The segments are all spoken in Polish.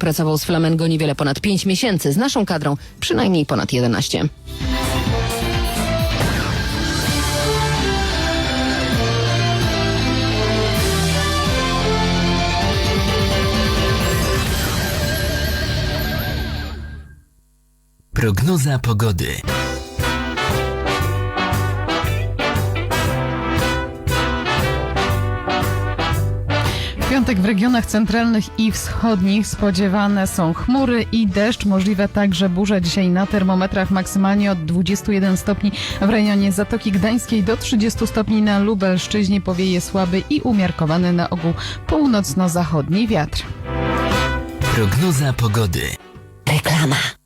Pracował z Flamengo niewiele ponad 5 miesięcy, z naszą kadrą przynajmniej ponad 11. Prognoza pogody. Piątek w regionach centralnych i wschodnich spodziewane są chmury i deszcz, możliwe także burze. Dzisiaj na termometrach maksymalnie od 21 stopni w rejonie Zatoki Gdańskiej do 30 stopni na Lubelszczyźnie powieje słaby i umiarkowany na ogół północno-zachodni wiatr. Prognoza pogody. Reklama.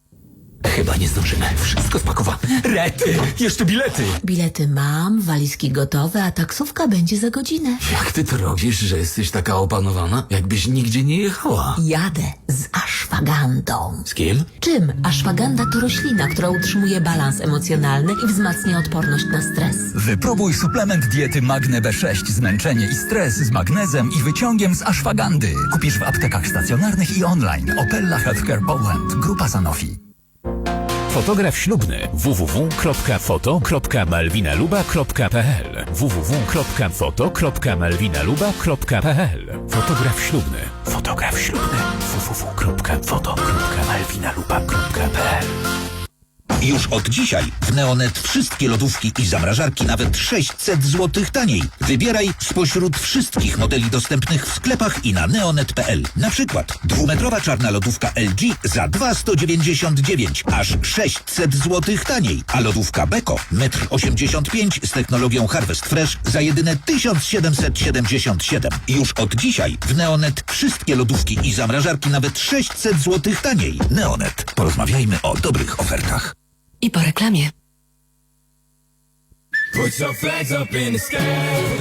Chyba nie zdążymy. Wszystko spakowane. Rety! Jeszcze bilety! Bilety mam, walizki gotowe, a taksówka będzie za godzinę. Jak ty to robisz, że jesteś taka opanowana? Jakbyś nigdzie nie jechała. Jadę z aszwagandą. Z kim? Czym? Aszwaganda to roślina, która utrzymuje balans emocjonalny i wzmacnia odporność na stres. Wypróbuj suplement diety Magne B6, zmęczenie i stres z magnezem i wyciągiem z aszwagandy. Kupisz w aptekach stacjonarnych i online. Opella Healthcare Poland. Grupa Sanofi. Fotograf ślubny. www.foto.malwinaluba.pl www.foto.malwinaluba.pl Fotograf ślubny. Fotograf ślubny. www.foto.malwinaluba.pl Już od dzisiaj w Neonet wszystkie lodówki i zamrażarki nawet 600 zł taniej. Wybieraj spośród wszystkich modeli dostępnych w sklepach i na neonet.pl. Na przykład dwumetrowa czarna lodówka LG za 2,199, aż 600 zł taniej, a lodówka Beko 1,85 m z technologią Harvest Fresh za jedyne 1777. Już od dzisiaj w Neonet wszystkie lodówki i zamrażarki nawet 600 zł taniej. Neonet. Porozmawiajmy o dobrych ofertach. I po reklamie. Put your flags up in the sky.